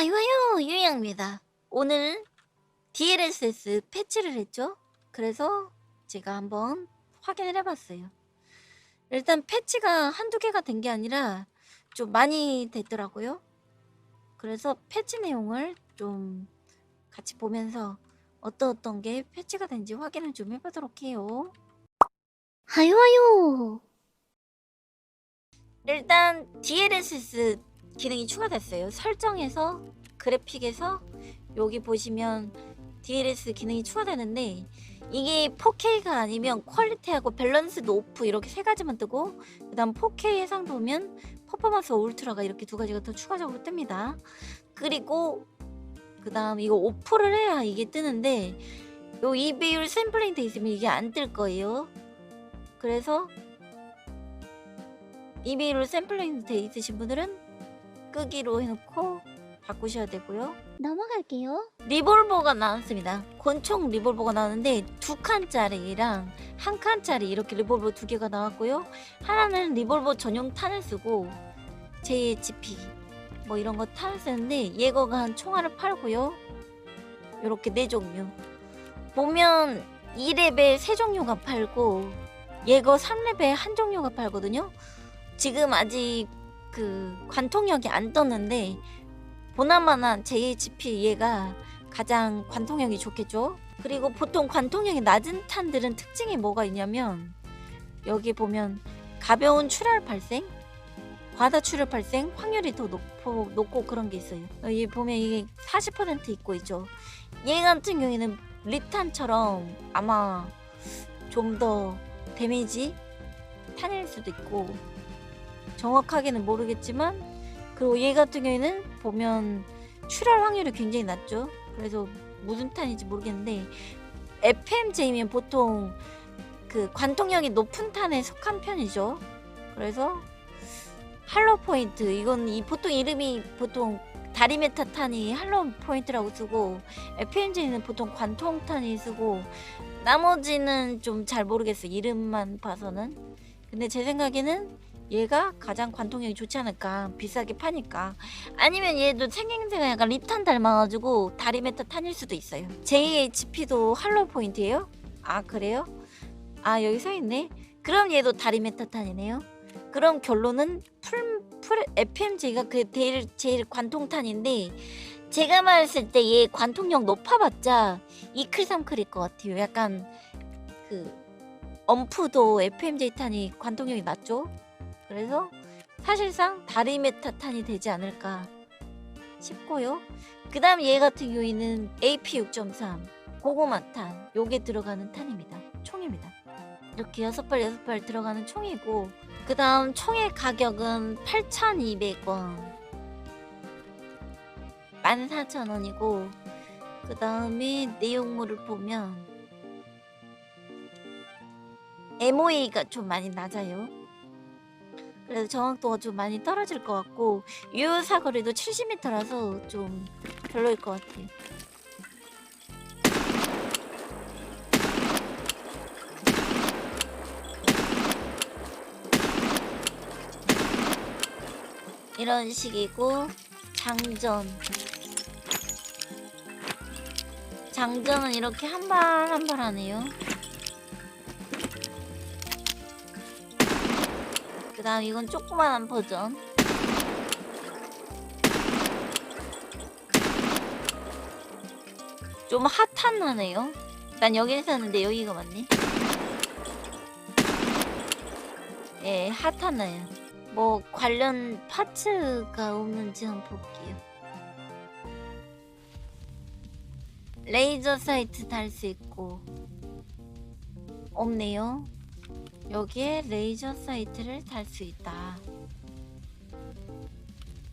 하요하요 유양입니다. 오늘 DLSS 패치를 했죠. 그래서 제가 한번 확인을 해봤어요. 일단 패치가 한두 개가 된 게 아니라 좀 많이 됐더라고요. 그래서 패치 내용을 좀 같이 보면서 어떤 어떤 게 패치가 된지 확인을 좀 해보도록 해요. 하요하요. 일단 DLSS 기능이 추가됐어요. 설정에서 그래픽에서 여기 보시면 DLS 기능이 추가되는데 이게 4K가 아니면 퀄리티하고 밸런스도 오프 이렇게 세 가지만 뜨고 그다음 4K 해상 보면 퍼포먼스 울트라가 이렇게 두 가지가 더 추가적으로 뜹니다. 그리고 그다음 이거 오프를 해야 이게 뜨는데 요 이배율 샘플링 돼 있으면 이게 안 뜰 거예요. 그래서 이배율 샘플링 돼 있으신 분들은 끄기로 해놓고 바꾸셔야 되고요. 넘어갈게요. 리볼버가 나왔습니다. 권총 리볼버가 나왔는데 두 칸짜리랑 한 칸짜리 이렇게 리볼버 두 개가 나왔고요. 하나는 리볼버 전용 탄을 쓰고 JHP 뭐 이런 거 탄을 쓰는데 예거가 한 총알을 팔고요. 이렇게 네 종류. 보면 2렙에 세 종류가 팔고 예거 3렙에 한 종류가 팔거든요. 지금 아직 그 관통력이 안 떴는데 보나마나 JHP 얘가 가장 관통력이 좋겠죠. 그리고 보통 관통력이 낮은 탄들은 특징이 뭐가 있냐면 여기 보면 가벼운 출혈 발생, 과다 출혈 발생 확률이 더 높고, 높고 그런 게 있어요. 여기 보면 이게 40% 있고 있죠. 얘 같은 경우에는 리탄처럼 아마 좀 더 데미지 탄일 수도 있고 정확하게는 모르겠지만 그리고 얘 같은 경우에는 보면 출혈 확률이 굉장히 낮죠. 그래서 무슨 탄인지 모르겠는데 FMJ면 보통 그 관통력이 높은 탄에 속한 편이죠. 그래서 할로 포인트 이건 이 보통 이름이 보통 다리메타 탄이 할로 포인트라고 쓰고 FMJ는 보통 관통 탄이 쓰고 나머지는 좀 잘 모르겠어요. 이름만 봐서는. 근데 제 생각에는 얘가 가장 관통력이 좋지 않을까 비싸게 파니까. 아니면 얘도 생김새가 약간 립탄 닮아가지고 다리메타 탄일 수도 있어요. JHP도 할로 포인트예요? 아 그래요? 아 여기 써있네. 그럼 얘도 다리메타 탄이네요. 그럼 결론은 풀, 풀 FMJ가 그 제일, 제일 관통탄인데 제가 말했을 때 얘 관통력 높아봤자 이클 삼클일 것 같아요. 약간 그 엄프도 FMJ 탄이 관통력이 낮죠 그래서 사실상 다리 메타탄이 되지 않을까 싶고요. 그 다음 얘 같은 경우에는 AP6.3 고구마탄 요게 들어가는 탄입니다. 총입니다. 이렇게 여섯 발 여섯 발 들어가는 총이고 그 다음 총의 가격은 8,200원 14,000원이고 그 다음에 내용물을 보면 MOA가 좀 많이 낮아요. 그래서 정확도가 좀 많이 떨어질 것 같고 유효 사거리도 70m라서 좀 별로일 것 같아요. 이런 식이고 장전 장전은 이렇게 한 발 한 발 하네요. 그 다음 이건 조그만한 버전. 좀 핫한 하네요. 난 여기를 샀는데 여기가 맞네. 예 핫하나요. 뭐 관련 파츠가 없는지 한번 볼게요. 레이저 사이트 달 수 있고 없네요 여기에 레이저 사이트를 달 수 있다.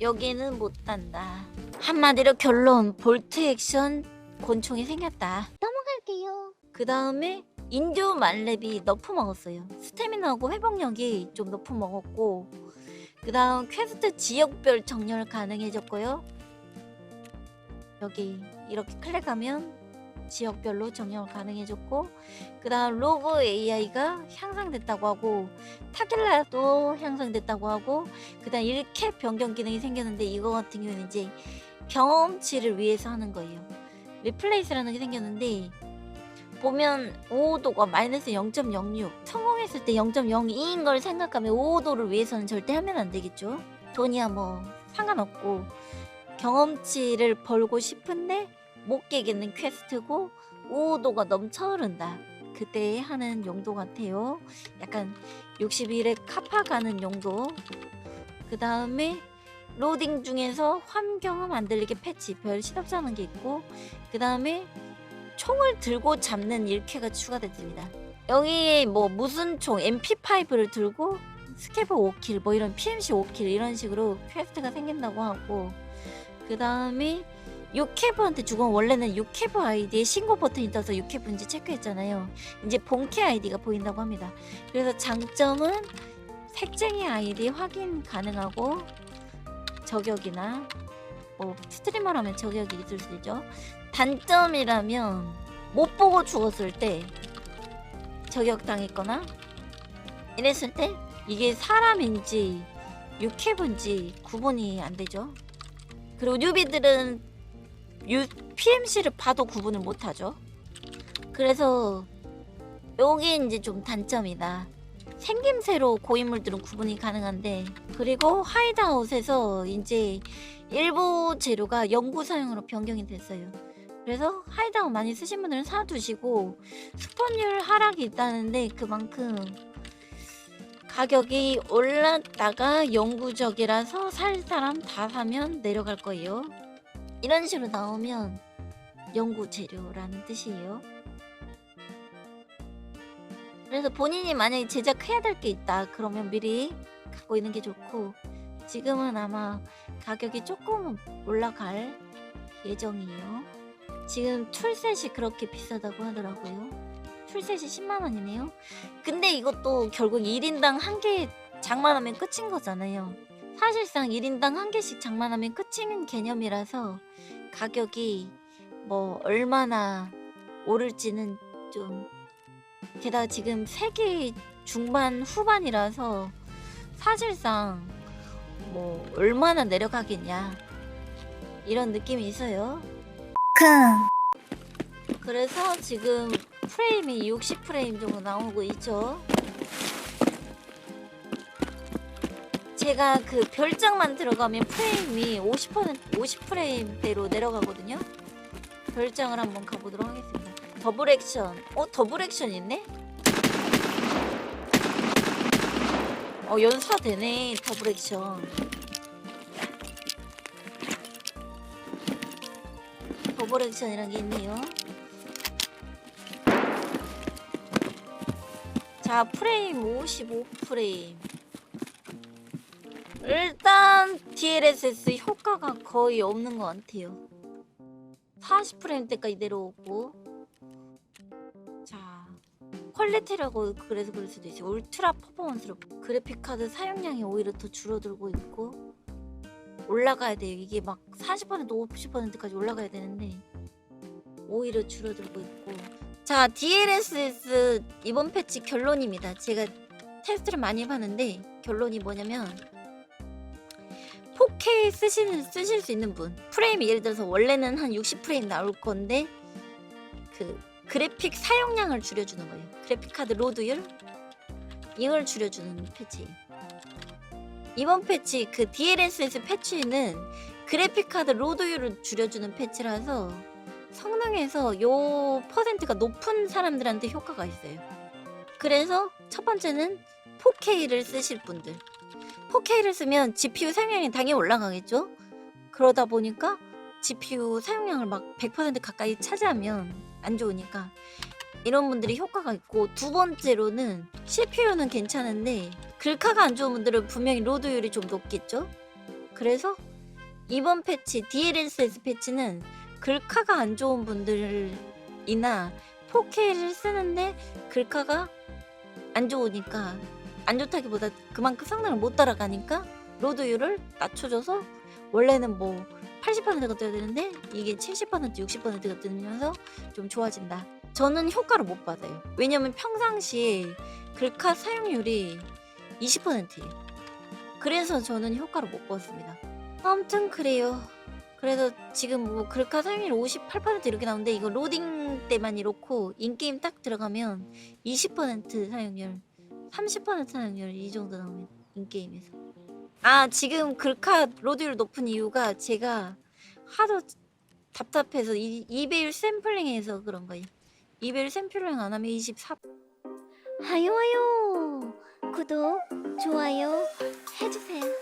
여기는 못 단다. 한마디로 결론 볼트 액션 권총이 생겼다. 넘어갈게요. 그 다음에 인조 만렙이 너프 먹었어요. 스태미나하고 회복력이 좀 너프 먹었고 그 다음 퀘스트 지역별 정렬 가능해졌고요. 여기 이렇게 클릭하면 지역별로 정렬 가능해졌고 그 다음 로브 AI가 향상됐다고 하고 타길라도 향상됐다고 하고 그 다음 1캡 변경 기능이 생겼는데 이거 같은 경우는 이제 경험치를 위해서 하는 거예요. 리플레이스라는 게 생겼는데 보면 5호도가 마이너스 0.06 성공했을 때 0.02인 걸 생각하면 5호도를 위해서는 절대 하면 안 되겠죠. 돈이야 뭐 상관없고 경험치를 벌고 싶은데 못 깨겠는 퀘스트고 5호도가 넘쳐 흐른다. 그때 하는 용도 같아요. 약간 60일에 카파 가는 용도. 그 다음에 로딩 중에서 환경을 만들리게 패치 별 시덥잖은 게 있고 그 다음에 총을 들고 잡는 일캐가 추가됐습니다. 여기에 뭐 무슨 총 MP5를 들고 스케브 5킬 뭐 이런 PMC 5킬 이런 식으로 퀘스트가 생긴다고 하고 그 다음에 유캐브한테 죽으면 원래는 유캐브 아이디에 신고 버튼이 떠서 유캐브인지 체크했잖아요. 이제 본캐 아이디가 보인다고 합니다. 그래서 장점은 색쟁이 아이디 확인 가능하고 저격이나 뭐 스트리머라면 저격이 있을 수 있죠. 단점이라면 못 보고 죽었을 때 저격 당했거나 이랬을 때 이게 사람인지 유캐브인지 구분이 안 되죠. 그리고 뉴비들은 유, PMC를 봐도 구분을 못 하죠. 그래서 요게 이제 좀 단점이다. 생김새로 고인물들은 구분이 가능한데 그리고 하이드아웃에서 이제 일부 재료가 연구 사용으로 변경이 됐어요. 그래서 하이드아웃 많이 쓰신 분들은 사두시고 스폰율 하락이 있다는데 그만큼 가격이 올랐다가 영구적이라서 살 사람 다 사면 내려갈 거예요. 이런 식으로 나오면 연구 재료라는 뜻이에요. 그래서 본인이 만약에 제작해야 될 게 있다 그러면 미리 갖고 있는 게 좋고 지금은 아마 가격이 조금 올라갈 예정이에요. 지금 툴셋이 그렇게 비싸다고 하더라고요. 툴셋이 10만 원이네요. 근데 이것도 결국 1인당 한 개 장만하면 끝인 거잖아요. 사실상 1인당 한 개씩 장만하면 끝인 개념이라서 가격이 뭐 얼마나 오를지는 좀 게다가 지금 세기 중반 후반이라서 사실상 뭐 얼마나 내려가겠냐 이런 느낌이 있어요. 그래서 지금 프레임이 60 프레임 정도 나오고 있죠. 제가 그 별장만 들어가면 프레임이 50% 50 프레임대로 내려가거든요. 별장을 한번 가보도록 하겠습니다. 더블 액션. 어 더블 액션 있네? 어 연사 되네 더블 액션. 더블 액션이란 게 있네요. 자 프레임 55 프레임. 일단 DLSS 효과가 거의 없는 것 같아요. 40 프레임 때까지 내려오고 자 퀄리티라고 그래서 그럴 수도 있어요. 울트라 퍼포먼스로 그래픽 카드 사용량이 오히려 더 줄어들고 있고 올라가야 돼요. 이게 막 40% 50%까지 올라가야 되는데 오히려 줄어들고 있고 자 DLSS 이번 패치 결론입니다. 제가 테스트를 많이 해봤는데 결론이 뭐냐면 4K 쓰시는 쓰실 수 있는 분 프레임이 예를 들어서 원래는 한 60 프레임 나올 건데 그 그래픽 사용량을 줄여주는 거예요. 그래픽 카드 로드율 이걸 줄여주는 패치. 이번 패치 그 DLSS 패치는 그래픽 카드 로드율을 줄여주는 패치라서 성능에서 요 퍼센트가 높은 사람들한테 효과가 있어요. 그래서 첫 번째는 4K를 쓰실 분들. 4K를 쓰면 GPU 사용량이 당연히 올라가겠죠. 그러다 보니까 GPU 사용량을 막 100% 가까이 차지하면 안 좋으니까 이런 분들이 효과가 있고 두 번째로는 CPU는 괜찮은데 글카가 안 좋은 분들은 분명히 로드율이 좀 높겠죠. 그래서 이번 패치 DLSS 패치는 글카가 안 좋은 분들이나 4K를 쓰는데 글카가 안 좋으니까 안 좋다기보다 그만큼 성능을 못 따라가니까 로드율을 낮춰줘서 원래는 뭐 80%가 떠야 되는데 이게 70% 60%가 뜨면서 좀 좋아진다. 저는 효과를 못 받아요. 왜냐면 평상시에 글카 사용률이 20%예요. 그래서 저는 효과를 못 봤습니다. 아무튼 그래요. 그래서 지금 뭐 글카 사용률 58% 이렇게 나오는데 이거 로딩 때만 이렇고 인게임 딱 들어가면 20% 사용률 30% 사용률 이 정도 나옵니다 인게임에서 아 지금 글카 로드율 높은 이유가 제가 하도 답답해서 이, 이베일 샘플링해서 그런 거예요 이베일 샘플링 안 하면 24 하요 하요. 구독, 좋아요 해주세요.